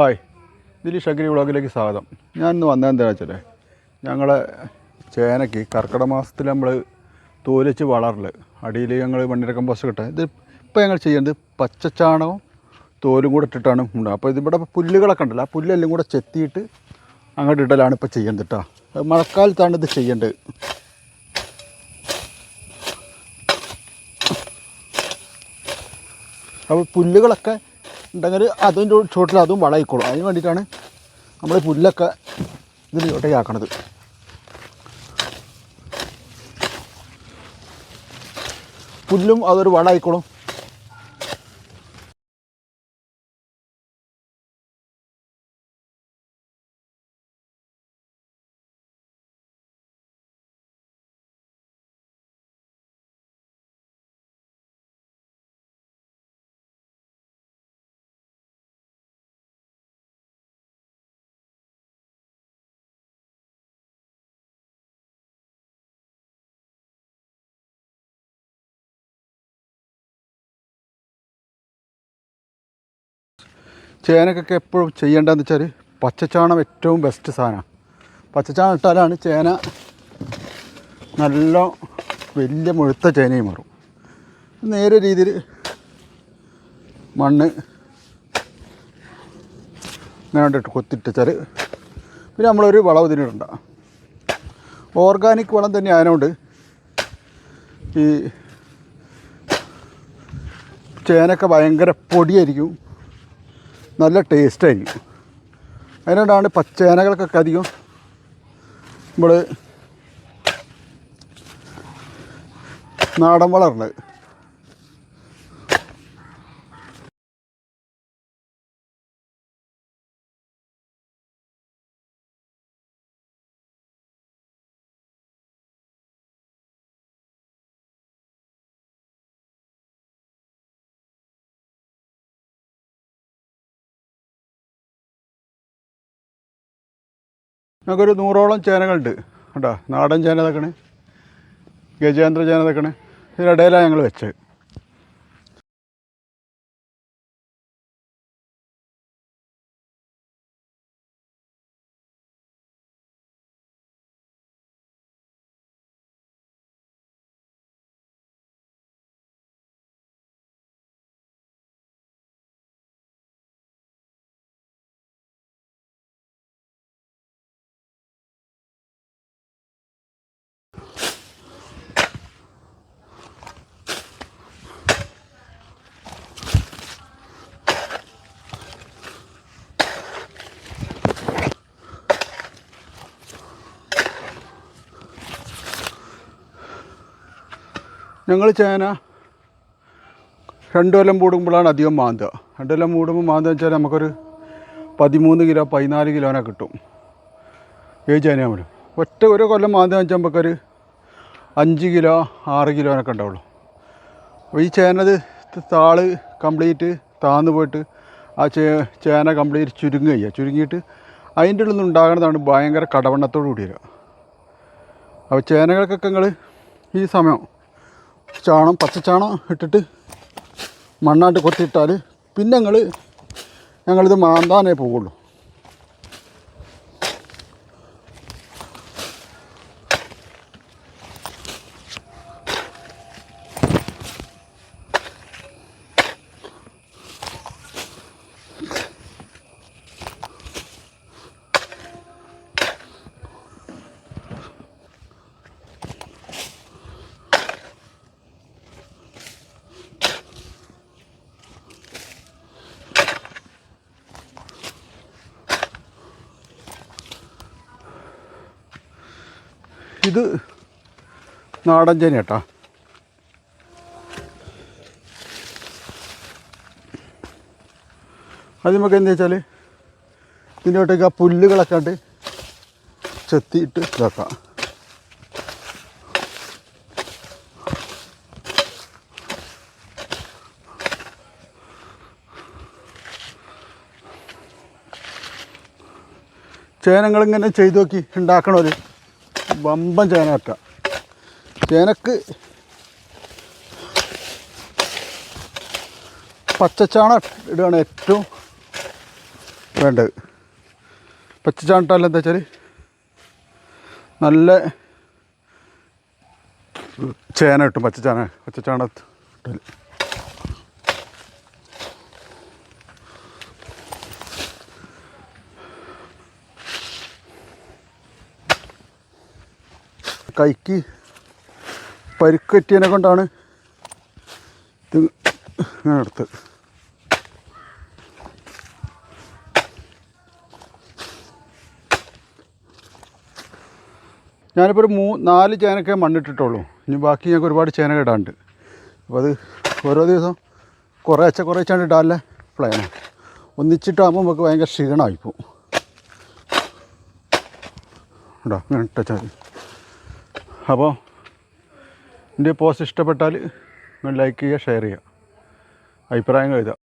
Hi ഇതിൽ ഷഗരി വ്ളോഗിലേക്ക് സ്വാഗതം. ഞാൻ ഇന്ന് വന്നത് എന്താ വെച്ചാൽ ഞങ്ങളെ ചേനയ്ക്ക് കർക്കിടക മാസത്തിൽ നമ്മൾ തോലിച്ച് വളറിൽ അടിയിൽ ഞങ്ങൾ മണ്ണിര കമ്പോസ്റ്റ് കിട്ടുക ഇത് ഇപ്പോൾ ഞങ്ങൾ ചെയ്യുന്നത് പച്ചച്ചാണകവും തോലും കൂടെ ഇട്ടിട്ടാണ് ഉണ്ടാകുക അപ്പോൾ ഇതിവിടെ പുല്ലുകളൊക്കെ ഉണ്ടല്ലോ ആ പുല്ലെല്ലാം കൂടെ ചെത്തിയിട്ട് അങ്ങോട്ട് ഇടലാണ് ഇപ്പോൾ ചെയ്യേണ്ടത് കേട്ടോ മഴക്കാലത്താണ് ഇത് ചെയ്യേണ്ടത്. അപ്പോൾ പുല്ലുകളൊക്കെ ഉണ്ടെങ്കിൽ അതിന്റെ ചുവട്ടിൽ അതും വളയിക്കോളും. അതിന് വേണ്ടിയിട്ടാണ് നമ്മൾ പുല്ലൊക്കെ ഇതിൽ ചോട്ടേക്ക് ആക്കണത് പുല്ലും അതൊരു വളമായിക്കോളും ചേനക്കൊക്കെ എപ്പോഴും ചെയ്യേണ്ടതെന്ന് വെച്ചാൽ പച്ചച്ചാണം ഏറ്റവും ബെസ്റ്റ് സാധനമാണ്. പച്ചച്ചാണം ഇട്ടാലാണ് ചേന നല്ല വലിയ മുഴുത്ത ചേനയും മാറും. നേരെ രീതിയിൽ മണ്ണ് ഇങ്ങനെ കൊത്തിട്ടാൽ പിന്നെ നമ്മളൊരു വളം ഇതിനിടണ്ട ഓർഗാനിക് വളം തന്നെ ആയതുകൊണ്ട് ഈ ചേനൊക്കെ ഭയങ്കര പൊടിയായിരിക്കും. നല്ല ടേസ്റ്റ് ആയിരിക്കും. അതിനോടാണ് പച്ചേനകൾക്കൊക്കെ അധികം നമ്മൾ നാടൻ വളർന്നത്. ഞങ്ങൾക്കൊരു നൂറോളം ചേനകളുണ്ട്. കേട്ടോ നാടൻ ചേന തക്കണേ ഗജേന്ദ്ര ചേന തക്കണേ ഇതിനിടയിലാണ് ഞങ്ങൾ വെച്ചത്. ഞങ്ങൾ ചേന രണ്ട് കൊല്ലം കൂടുമ്പോഴാണ് അധികം മാന്തുക. രണ്ട് കൊല്ലം കൂടുമ്പോൾ മാന്തുക വെച്ചാൽ നമുക്കൊരു പതിമൂന്ന് കിലോ പതിനാല് കിലോനെ കിട്ടും. ഏഴ് ചേന ഒറ്റ ഒരു കൊല്ലം മാന്തുക വെച്ചാൽ നമുക്കൊരു അഞ്ച് കിലോ ആറ് കിലോനൊക്കെ ഉണ്ടാവുള്ളൂ അപ്പോൾ ഈ ചേനത് താൾ കംപ്ലീറ്റ് താന്ന് പോയിട്ട് ആ ചേ ചേന കംപ്ലീറ്റ് ചുരുങ്ങുക ചെയ്യുക. ചുരുങ്ങിയിട്ട് അതിന്റെ ഉള്ളിൽ നിന്ന് ഉണ്ടാകുന്നതാണ് ഭയങ്കര കടവണ്ണത്തോടു കൂടി വരിക അപ്പോൾ ചേനകൾക്കൊക്കെ നിങ്ങൾ ഈ സമയം ചാണം പച്ചച്ചാണം ഇട്ടിട്ട് മണ്ണാട്ട് കൊത്തിയിട്ടാൽ പിന്നെ ഞങ്ങൾ ഞങ്ങളിത് മാന്താനേ പോവുള്ളൂ. ഇത് നാടൻ ചേന കേട്ടോ. അത് നമുക്ക് എന്താ വെച്ചാൽ ഇതിനോട്ടേക്ക് ആ പുല്ലുകളൊക്കെ ഉണ്ട് ചെത്തിയിട്ട് ഇതാക്കാം. ചേനങ്ങളിങ്ങനെ ചെയ്തു നോക്കി ഉണ്ടാക്കണമല്ലോ വമ്പൻ ചേന വെക്കാം ചേനക്ക് പച്ചച്ചാണ ഇടുകയാണ് ഏറ്റവും വേണ്ടത്. പച്ചച്ചാണിട്ടാൽ എന്താ വെച്ചാൽ നല്ല ചേന കിട്ടും പച്ചച്ചാണ പച്ചച്ചാണ കൈക്ക് പരുക്കറ്റിയതിനെ കൊണ്ടാണ് ഇത് ഇങ്ങനെ എടുത്തത്. ഞാനിപ്പോൾ ഒരു മൂ നാല് ചേനക്കേ മണ്ണിട്ടിട്ടുള്ളൂ. ഇനി ബാക്കി ഞങ്ങൾക്ക് ഒരുപാട് ചേന ഇടാണ്ട് അപ്പോൾ അത് ഓരോ ദിവസം കുറേശ്ശെ കുറേശ്ശാണ്ട് ഇടാനുള്ള പ്ലാനാണ് ഒന്നിച്ചിട്ടാകുമ്പോൾ നമുക്ക് ഭയങ്കര ക്ഷീണമായിപ്പോൾ ഉണ്ടോ? ഇങ്ങനെ ഇട്ടാൽ അപ്പോൾ എന്റെ പോസ്റ്റ് ഇഷ്ടപ്പെട്ടാൽ നിങ്ങൾ ലൈക്ക് ചെയ്യുക ഷെയർ ചെയ്യുക. അഭിപ്രായം എഴുതുക.